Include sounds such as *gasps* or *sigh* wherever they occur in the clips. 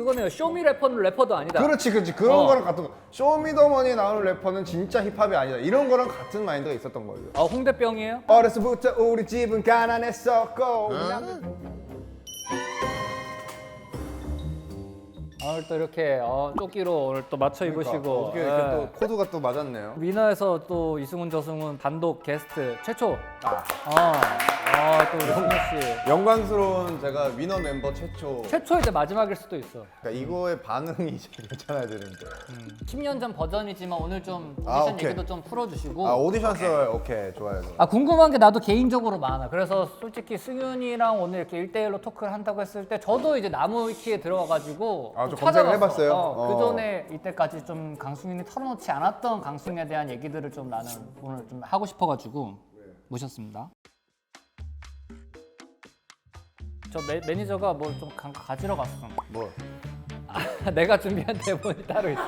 그거네요. 쇼미 래퍼는 래퍼도 아니다. 그렇지 그렇지 그런 어. 거랑 같은 거 쇼미더머니 나오는 래퍼는 진짜 힙합이 아니다 이런 거랑 같은 마인드가 있었던 거예요 아 홍대병이에요? 어려서부터 우리 집은 가난했었고 오늘 또 이렇게 어, 조끼로 오늘 또 맞춰 입으시고 그러니까 어떻게 이렇게 예. 또 코드가 또 맞았네요 위너에서 또 이승훈 저승훈 단독 게스트 최초. 아. 어, 어, 또 우리 승훈 씨. 영광스러운 제가 위너 멤버 최초 최초 이제 마지막일 수도 있어. 그러니까 이거의 반응이 이제 괜찮아야 되는데 10년 전 버전이지만 오늘 좀 오디션 아, 오케이. 얘기도 좀 풀어주시고. 아 오디션 썰 오케이 좋아요 좋아요. 아 궁금한 게 나도 개인적으로 많아. 그래서 솔직히 승윤이랑 오늘 이렇게 1대1로 토크를 한다고 했을 때 저도 이제 나무 위키에 들어가가지고 아, 좀좀 검색을. 해봤어요? 어, 어. 그 전에 이때까지 좀 강승윤이 털어놓지 않았던 강승윤에 대한 얘기들을 좀 나는 오늘 좀 하고 싶어가지고 모셨습니다. 저 매, 매니저가 뭘 좀 가지러 갔어. 뭐 *laughs* 내가 준비한 대본이 따로 있어.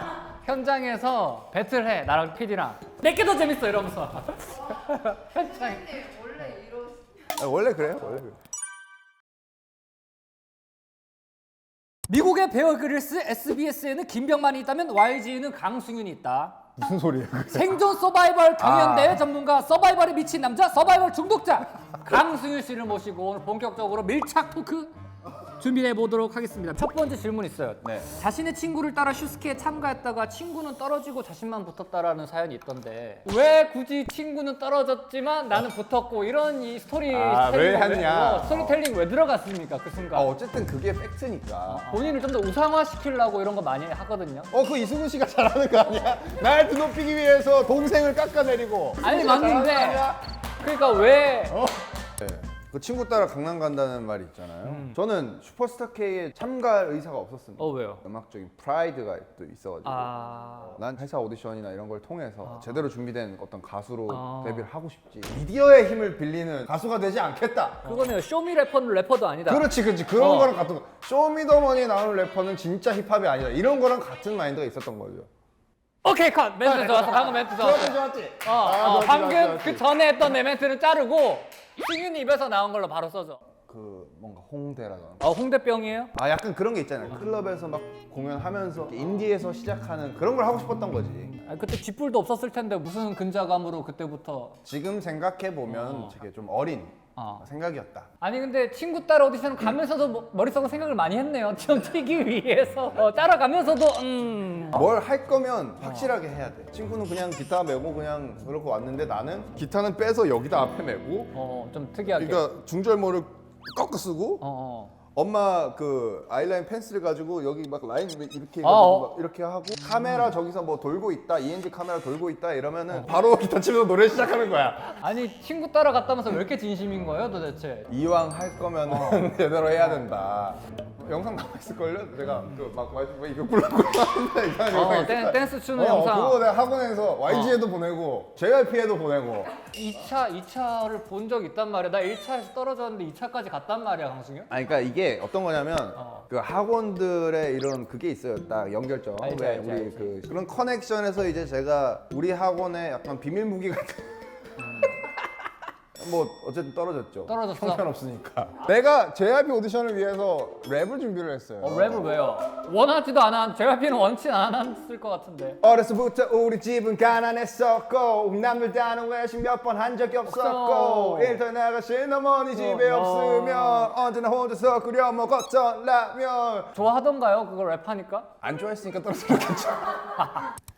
현장에서 배틀해 나랑 PD랑 내게 더 재밌어 이러면서 *laughs* 현장. 아, 원래 그래요 원래 그래요. 미국의 베어 그릴스 SBS에는 김병만이 있다면 YG는 강승윤이 있다. 무슨 소리예요? 생존 서바이벌 경연대회 아. 전문가 서바이벌에 미친 남자 서바이벌 중독자 강승윤 씨를 모시고 오늘 본격적으로 밀착 토크 준비해 보도록 하겠습니다. 첫 번째 질문 있어요. 네. 자신의 친구를 따라 슈스케에 참가했다가 친구는 떨어지고 자신만 붙었다라는 사연이 있던데 왜 굳이 친구는 떨어졌지만 나는 붙었고 이런 이 스토리 아, 왜 했냐? 어, 스토리텔링 왜 들어갔습니까 그 순간? 아 어쨌든 그게 팩트니까. 본인을 좀 더 우상화 시키려고 이런 거 많이 하거든요. 어, 그 이승훈 씨가 잘하는 거 아니야? 날 드높이기 위해서 동생을 깎아내리고. 아니 이승훈 씨가 맞는데 잘하는 거 아니야? 그러니까 왜 네. 그 친구 따라 강남 간다는 말이 있잖아요. 저는 슈퍼스타 K에 참가할 의사가 없었습니다. 어, 왜요? 음악적인 프라이드가 또 있어가지고. 아. 난 회사 오디션이나 이런 걸 통해서 제대로 준비된 어떤 가수로 아. 데뷔를 하고 싶지. 미디어의 힘을 빌리는 가수가 되지 않겠다. 그거네요. 쇼미 래퍼는 래퍼도 아니다. 그렇지, 그렇지. 그런 어. 거랑 같은 거. 쇼미더머니 나오는 래퍼는 진짜 힙합이 아니다. 이런 거랑 같은 마인드가 있었던 거죠. 오케이 컷. 멘트 좋았어. 방금 멘트 좋았어. 좋았지? 어, 아, 어, 좋았지, 방금 좋았지, 좋았지. 그 전에 했던 내 멘트는 자르고 승윤이 입에서 나온 걸로 바로 써줘. 그 뭔가 홍대라던가. 어 홍대병이에요? 아 약간 그런 게 있잖아요. 클럽에서 막 공연하면서 인디에서 시작하는 그런 걸 하고 싶었던 거지. 아, 그때 쥐뿔도 없었을 텐데 무슨 근자감으로 그때부터. 지금 생각해 보면 어. 되게 좀 어린 어. 생각이었다. 아니 근데 친구 따라 오디션 가면서도 뭐- 머릿속으로 생각을 많이 했네요. *laughs* 좀 튀기 위해서 어, 따라가면서도 음. 뭘 할 거면 확실하게 해야 돼. 친구는 그냥 기타 메고 그냥 그러고 왔는데 나는 기타는 빼서 여기다 앞에 메고 어, 좀 특이하게. 그러니까 중절모를 꺾어 쓰고 어, 어. 엄마 그 아이라인 펜슬을 가지고 여기 막 라인 이렇게 해가지고 아, 어. 막 이렇게 하고 카메라 저기서 뭐 돌고 있다 ENG 카메라 돌고 있다 이러면은 바로 기타 치면서 노래 시작하는 거야. 아니 친구 따라갔다면서 왜 이렇게 진심인 거예요 도대체? 이왕 할 거면은 *laughs* 제대로 해야 된다. 영상 남아 있을걸요? 내가 그막 왜 이거 꿀렁꿀렁 하는데 *laughs* 이상한 어, 영상 댄? 댄스 추는 어, 영상. 그거 내가 학원에서 YG에도 보내고 JYP에도 보내고 2차, 2차를 본 적 있단 말이야. 나 1차에서 떨어졌는데 2차까지 갔단 말이야, 강승현. 아니 그러니까 이게 어떤 거냐면 어. 그 학원들의 이런 그게 있어요. 딱 연결점. 알지, 왜 알지, 우리 알지. 그 그런 커넥션에서 이제 제가 우리 학원에 약간 비밀 무기 같은 뭐 어쨌든 떨어졌죠. 떨어졌어? 형편 없으니까. 내가 JYP 오디션을 위해서 랩을 준비를 했어요. 어, 랩을 왜요? 원하지도 않아. JYP는 원치 않았을 것 같은데. 어려서부터 우리 집은 가난했었고 남들 다는 외식 몇 번 한 적이 없었고 없어. 일터 나가신 어머니 집에 어. 없으면 언제나 혼자서 끓여 먹었던 라면 좋아하던가요? 그걸 랩하니까? 안 좋아했으니까 떨어졌겠죠 *laughs*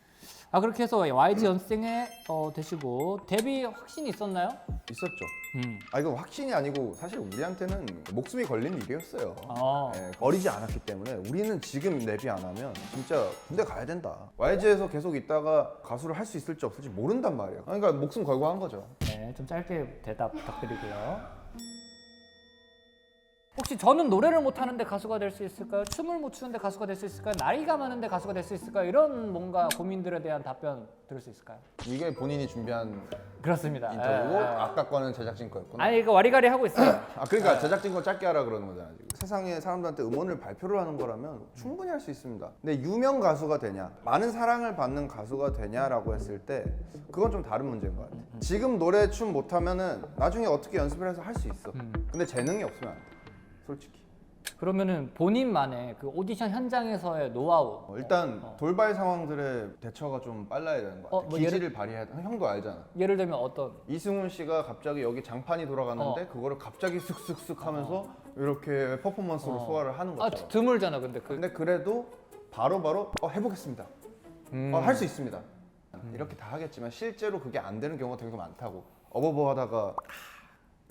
아, 그렇게 해서 YG 연생에 어, 되시고 데뷔 확신이 있었나요? 있었죠 음. 아 이건 확신이 아니고 사실 우리한테는 목숨이 걸린 일이었어요 어. 예, 어리지 않았기 때문에 우리는 지금 데뷔 안 하면 진짜 군대 가야 된다 YG에서 계속 있다가 가수를 할 수 있을지 없을지 모른단 말이에요 그러니까 목숨 걸고 한 거죠 네, 좀 짧게 대답 부탁드리고요. 혹시 저는 노래를 못 하는데 가수가 될 수 있을까요? 춤을 못 추는데 가수가 될 수 있을까요? 나이가 많은데 가수가 될 수 있을까요? 이런 뭔가 고민들에 대한 답변 들을 수 있을까요? 이게 본인이 준비한 그렇습니다. 인터뷰고 예, 예. 아까 거는 제작진 거였구나 아니 이거 와리가리 하고 있어요. *coughs* 아 그러니까 제작진 거 짧게 하라 그러는 거잖아 지금 세상에 사람들한테 음원을 발표를 하는 거라면 충분히 할 수 있습니다 근데 유명 가수가 되냐 많은 사랑을 받는 가수가 되냐라고 했을 때 그건 좀 다른 문제인 것 같아 지금 노래 춤 못하면은 나중에 어떻게 연습을 해서 할 수 있어 근데 재능이 없으면 안 돼 솔직히 그러면은 본인만의 그 오디션 현장에서의 노하우. 어, 일단 어. 돌발 상황들의 대처가 좀 빨라야 되는 것 같아. 어, 뭐 기지를 발휘해야 돼. 형도 알잖아. 예를 들면 어떤 이승훈 씨가 갑자기 여기 장판이 돌아갔는데 어. 그거를 갑자기 쓱쓱쓱 하면서 이렇게 퍼포먼스로 어. 소화를 하는 아 거죠. 드물잖아 근데 그 근데 그래도 바로바로 어, 해보겠습니다. 음. 어, 할수 있습니다. 이렇게 다 하겠지만 실제로 그게 안 되는 경우가 되게 많다고. 어버버 하다가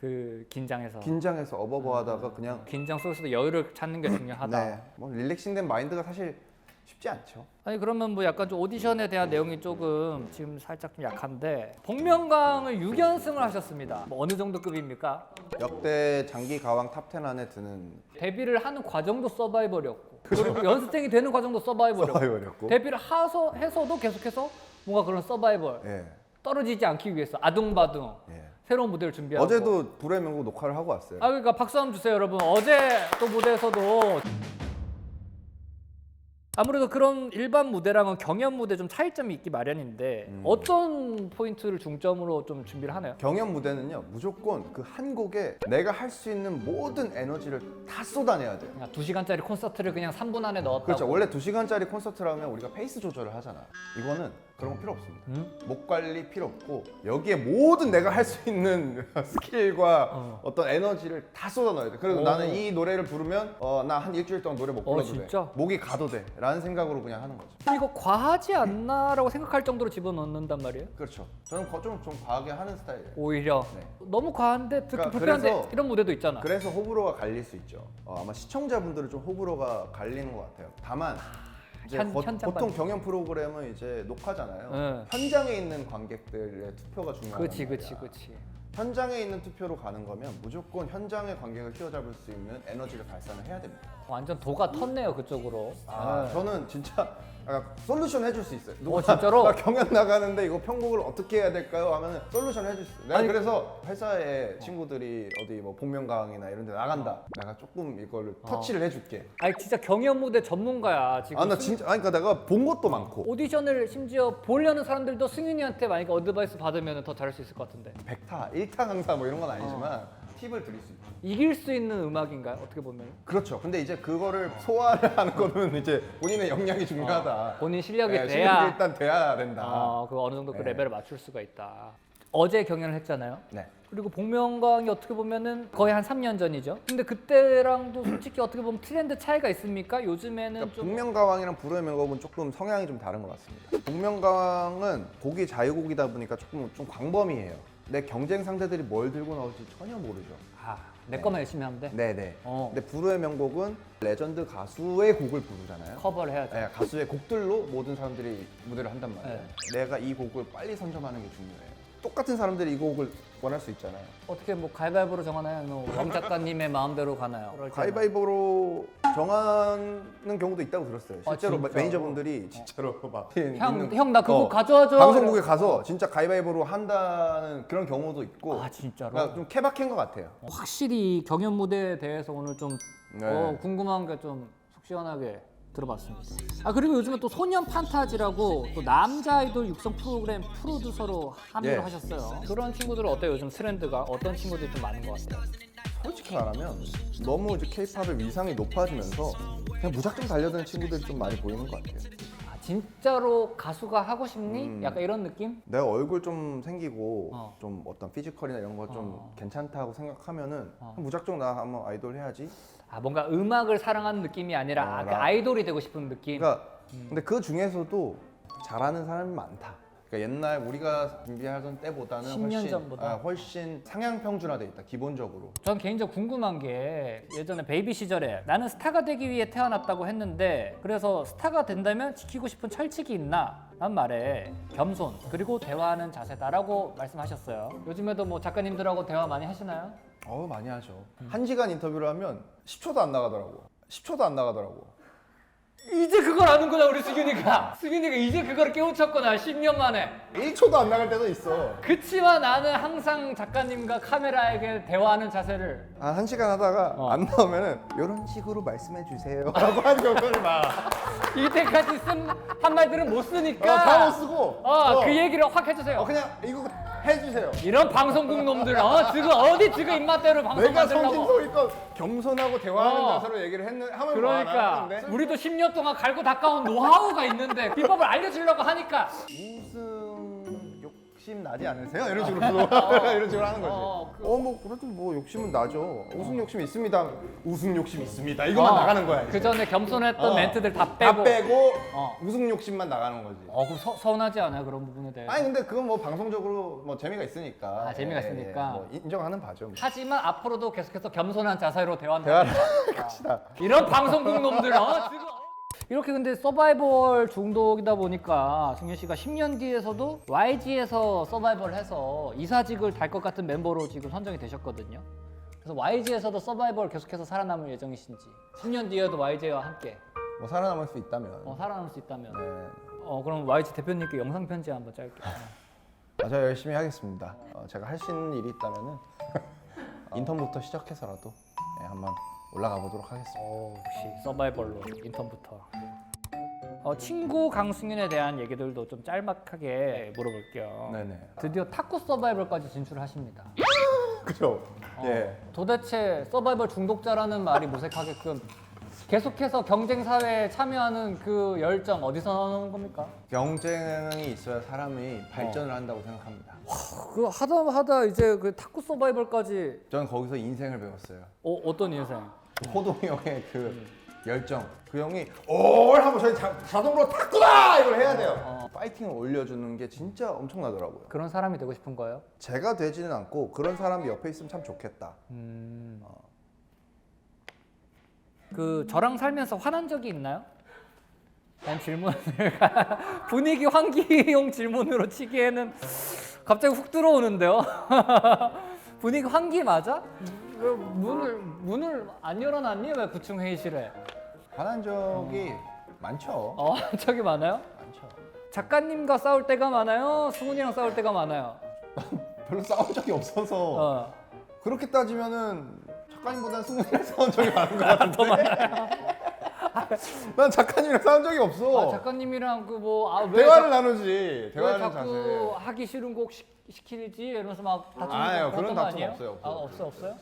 그 긴장해서 긴장해서 어버버 하다가 그냥 긴장 속에서도 여유를 찾는 게 중요하다. 네, 뭐 릴렉싱된 마인드가 사실 쉽지 않죠. 아니 그러면 뭐 약간 좀 오디션에 대한 내용이 조금 지금 살짝 좀 약한데 복면가왕을 6연승을 하셨습니다. 뭐 어느 정도 급입니까? 역대 장기 가왕 탑10 안에 드는 데뷔를 하는 과정도 서바이벌이었고 그리고 연습생이 되는 과정도 서바이벌이었고 서바이벌이었고. 데뷔를 하서 해서도 계속해서 뭔가 그런 서바이벌 예. 떨어지지 않기 위해서 아둥바둥 예. 새로운 무대를 준비하고 어제도 불의 명곡 녹화를 하고 왔어요. 아 그러니까 박수 한번 주세요 여러분 어제 또 무대에서도 아무래도 그런 일반 무대랑은 경연 무대 좀 차이점이 있기 마련인데 음. 어떤 포인트를 중점으로 좀 준비를 하나요? 경연 무대는요 무조건 그 한 곡에 내가 할 수 있는 모든 에너지를 다 쏟아내야 돼요. 그냥 2시간짜리 콘서트를 그냥 3분 안에 넣었다고 그렇죠. 원래 2시간짜리 콘서트라면 우리가 페이스 조절을 하잖아. 이거는 그런 거 필요 없습니다. 음? 목 관리 필요 없고 여기에 모든 내가 할 수 있는 *laughs* 스킬과 어. 어. 떤 에너지를 다 쏟아 넣어야 돼. 그래서 오. 나는 이 노래를 부르면 어, 나 한 일주일 동안 노래 못 어, 불러도 진짜? 돼. 목이 가도 돼. 라는 생각으로 그냥 하는 거죠. 이거 과하지 않나라고 생각할 정도로 집어넣는단 말이에요? 그렇죠. 저는 좀, 좀 과하게 하는 스타일이에요. 오히려 네. 너무 과한데 듣기 그러니까 불편한데 그래서- 이런 무대도 있잖아 그래서 호불호가 갈릴 수 있죠. 어, 아마 시청자분들은 좀 호불호가 갈리는 것 같아요. 다만 이제 현- 거- 현장 보통 반응. 경연 프로그램은 이제 녹화잖아요. 응. 현장에 있는 관객들의 투표가 중요하단 말이야. 그치 그치 현장에 있는 투표로 가는 거면 무조건 현장의 관객을 휘어잡을 수 있는 에너지를 발산을 해야 됩니다. 완전 도가 텄네요 그쪽으로 아, 저는 진짜 약간 솔루션 해줄 수 있어요. 어, 진짜로? *laughs* 나 경연 나가는데 이거 편곡을 어떻게 해야 될까요? 하면 솔루션 해줄 수 있어요. 내가 아니- 그래서 회사에 친구들이 어디 뭐 복면가왕이나 이런 데 나간다. 내가 조금 이거를 터치를 해줄게. 아니 진짜 경연 무대 전문가야 지금 아 나 진짜 아니 그러니까 내가 본 것도 많고 오디션을 심지어 보려는 사람들도 승윤이한테 만약에 어드바이스 받으면 더 잘할 수 있을 것 같은데 백타, 일타 강사 뭐 이런 건 아니지만 팁을 드릴 수 있죠. 이길 수 있는 음악인가요? 어떻게 보면 그렇죠. 근데 이제 그거를 소화를 하는 거는 이제 본인의 역량이 중요하다. 본인 실력이 네, 돼야 실력이 일단 돼야 된다. 어, 그 어느 정도 그 네. 레벨을 맞출 수가 있다. 어제 경연을 했잖아요. 네. 그리고 복면가왕이 어떻게 보면은 거의 한 3년 전이죠. 근데 그때랑도 솔직히 어떻게 보면 트렌드 차이가 있습니까? 요즘에는 그러니까 좀 복면가왕이랑 불후의 명곡은 조금 성향이 좀 다른 것 같습니다. 복면가왕은 곡이 자유곡이다 보니까 조금 좀 광범위해요. 내 경쟁 상대들이 뭘 들고 나올지 전혀 모르죠. 아, 내 것만 열심히 하면 돼. 네네. 어. 근데 불후의 명곡은 레전드 가수의 곡을 부르잖아요. 커버를 해야죠. 네, 가수의 곡들로 모든 사람들이 무대를 한단 말이에요. 네. 내가 이 곡을 빨리 선점하는 게 중요해요. 똑같은 사람들이 이 곡을 원할 수 있잖아요. 어떻게 뭐 가위바위보로 정하나요? 아니면 왕 작가님의 마음대로 가나요? 그럴 때는. 가위바위보로 정하는 경우도 있다고 들었어요. 아, 실제로 진짜로? 매니저분들이 진짜로 막 형, 있는- 형나 그거 어, 가져와줘. 방송국에 가서 진짜 가위바위보로 한다는 그런 경우도 있고 아 진짜로? 그러니까 좀 케바케인 것 같아요. 확실히 경연 무대에 대해서 오늘 좀 네. 어, 궁금한 게 좀 속 시원하게 들어봤습니다. 아 그리고 요즘에 또 소년 판타지라고 또 남자 아이돌 육성 프로그램 프로듀서로 합류를 예. 하셨어요. 그런 친구들은 어때요? 요즘 트렌드가 어떤 친구들이 좀 많은 것 같아요? 솔직히 말하면 너무 이제 케이팝의 위상이 높아지면서 그냥 무작정 달려드는 친구들이 좀 많이 보이는 것 같아요. 아 진짜로 가수가 하고 싶니? 음. 약간 이런 느낌? 내가 얼굴 좀 생기고 어. 좀 어떤 피지컬이나 이런 거 좀 어. 괜찮다고 생각하면은 어. 무작정 나 한번 아이돌 해야지. 아 뭔가 음악을 사랑하는 느낌이 아니라 어, 아, 그 나- 아이돌이 되고 싶은 느낌. 그러니까 근데 그 중에서도 잘하는 사람이 많다. 그러니까 옛날 우리가 준비하던 때보다는 10년 훨씬 전보다? 아, 훨씬 상향 평준화돼 있다. 기본적으로. 전 개인적으로 궁금한 게 예전에 베이비 시절에 나는 스타가 되기 위해 태어났다고 했는데 그래서 스타가 된다면 지키고 싶은 철칙이 있나? 란 말에 겸손 그리고 대화하는 자세다라고 말씀하셨어요. 요즘에도 뭐 작가님들하고 대화 많이 하시나요? 어 많이 하죠. 한 시간 인터뷰를 하면 10초도 안 나가더라고. 10초도 안 나가더라고. 이제 그걸 아는구나 우리 수균이가 수균이가 이제 그걸 깨우쳤구나 10년 만에 1초도 안 나갈 때도 있어. 그치만 나는 항상 작가님과 카메라에게 대화하는 자세를 한, 한 시간 하다가 어. 안 나오면은 이런 식으로 말씀해 주세요. *laughs* 라고 한 경우를 막. 이때까지 쓴한 말들은 못 쓰니까 어, 다못 쓰고. 어, 어. 그 얘기를 확 해주세요 어, 그냥 이거 해주세요. 이런 방송국 놈들 어 지금 어디 지금 입맛대로 방송 내가 성심성의껏 겸손하고 대화하는 어. 자세로 얘기를 했는 하면 그러니까 뭐하는데 우리도 10년 동안 갈고 닦아온 노하우가 있는데 비법을 알려주려고 하니까 우승 욕심 나지 않으세요? 이런 식으로 *laughs* 이런 식으로 하는 거지. 어, 그- 어 뭐 그래도 뭐 욕심은 나죠. 우승 욕심 있습니다. 우승 욕심 있습니다. 이거만 어, 나가는 거야. 이제. 그 전에 겸손했던 어. 멘트들 다 빼고 다 빼고 어. 우승 욕심만 나가는 거지. 어, 그럼 서, 서운하지 않아요 그런 부분에 대해 아니 근데 그건 뭐 방송적으로 뭐 재미가 있으니까. 아, 재미가 예, 예, 있으니까. 뭐 인정하는 바죠. 뭐. 하지만 앞으로도 계속해서 겸손한 자세로 대화한다 대화를 *laughs* 합시다. 이런 방송국 놈들 어 지금 이렇게 근데 서바이벌 중독이다 보니까 승현 씨가 10년 뒤에서도 YG에서 서바이벌 해서 이사직을 달 것 같은 멤버로 지금 선정이 되셨거든요. 그래서 YG에서도 서바이벌 계속해서 살아남을 예정이신지 10년 뒤에도 YG와 함께 뭐 살아남을 수 있다면. 어, 살아남을 수 있다면 네. 어 그럼 YG 대표님께 영상 편지 한번 짧게 *laughs* 아, 저 열심히 하겠습니다. 어, 제가 할 수 있는 일이 있다면은 *laughs* 인턴부터 시작해서라도 네, 한번 올라가 보도록 하겠습니다. 오, 역시 서바이벌로 인턴부터. 어, 친구 강승윤에 대한 얘기들도 좀 짤막하게 물어볼게요. 네네. 드디어 탁구 서바이벌까지 진출하십니다. *gasps* 그죠? 어, 예. 도대체 서바이벌 중독자라는 말이 무색하게끔 계속해서 경쟁 사회에 참여하는 그 열정 어디서 나오는 겁니까? 경쟁이 있어야 사람이 발전을 한다고 생각합니다. 그 하다 하다 이제 그 탁구 서바이벌까지 저는 거기서 인생을 배웠어요. 어, 어떤 인생? 그 호동 형의 그 열정. 그 형이 올 하면 저희 자, 자동으로 탁구다 이걸 해야 돼요. 어. 파이팅을 올려주는 게 진짜 엄청나더라고요. 그런 사람이 되고 싶은 거예요? 제가 되지는 않고 그런 사람이 옆에 있으면 참 좋겠다. 음. 그 저랑 살면서 화난 적이 있나요? 난 질문을 *laughs* 분위기 환기용 질문으로 치기에는 갑자기 훅 들어오는데요. *laughs* 분위기 환기 맞아? 왜 문을 문을 안 열어놨니? 왜 구층 회의실에? 화난 적이 많죠. 어 *laughs* 저기 많아요? 많죠. 작가님과 싸울 때가 많아요? 승훈이랑 싸울 때가 많아요? *laughs* 별로 싸운 적이 없어서 어. 그렇게 따지면은 작가님보다는 승훈이랑 싸운 적이 많은 것 *laughs* 같은데. 난 작가님이랑 싸운 적이 없어. 아, 작가님이랑 그 뭐아왜 대화를 나누지. 왜 대화하는 자꾸 자세. 하기 싫은 곡 시, 시키지 이러면서 막 다투는 아유, 거 그런 다툼 아니에요? 없어요, 없어요. 아 없어 없어요?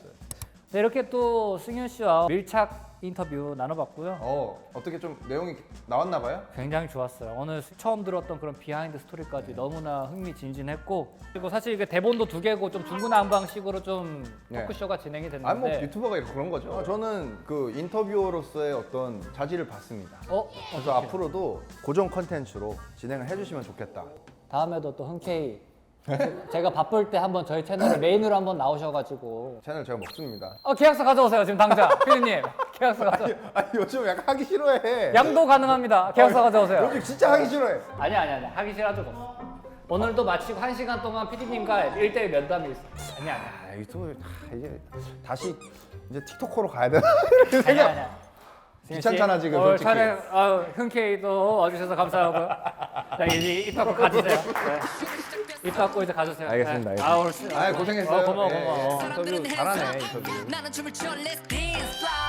네, 이렇게 또 승현 씨와 밀착 인터뷰 나눠봤고요. 어 어떻게 좀 내용이 나왔나 봐요? 굉장히 좋았어요. 오늘 처음 들었던 그런 비하인드 스토리까지 너무나 흥미진진했고 그리고 사실 이게 대본도 두 개고 좀 중구난방식으로 좀 네. 토크쇼가 진행이 됐는데 아니 뭐 유튜버가 이렇게 그런 거죠. 아, 저는 그 인터뷰어로서의 어떤 자질을 봤습니다. 어? 그래서 앞으로도 고정 컨텐츠로 진행을 해주시면 좋겠다. 다음에도 또 흔쾌히 *laughs* 제가 바쁠 때 한번 저희 채널에 메인으로 한번 나오셔가지고 채널 제가 먹습니다. 어 계약서 가져오세요 지금 당장 *laughs* 피디님 계약서 가져 아니 요즘 약간 하기 싫어해. 양도 가능합니다 계약서 가져오세요 요즘 진짜 하기 싫어해. 아니 아니 아니 하기 싫어한 적 없어 오늘도 마치고 한 시간 동안 피디님과 1대1 면담이 있어 아니 아니 아 유튜브 아, 이제 다시 이제 틱톡으로 가야 되나? 아니 아니 귀찮잖아, 지금, 오늘 솔직히. 촬영 아, 흔쾌히 또 와주셔서 감사하고 자 이제 입 닫고 가주세요 네. 입 닫고 이제 가주세요 알겠습니다, 네. 알겠습니다. 아 오늘 시- 아 고생했어요. 어, 고마워 예, 고마워 예. 인터뷰 잘하네 인터뷰. 나는 춤을 춰 Let's dance flamenco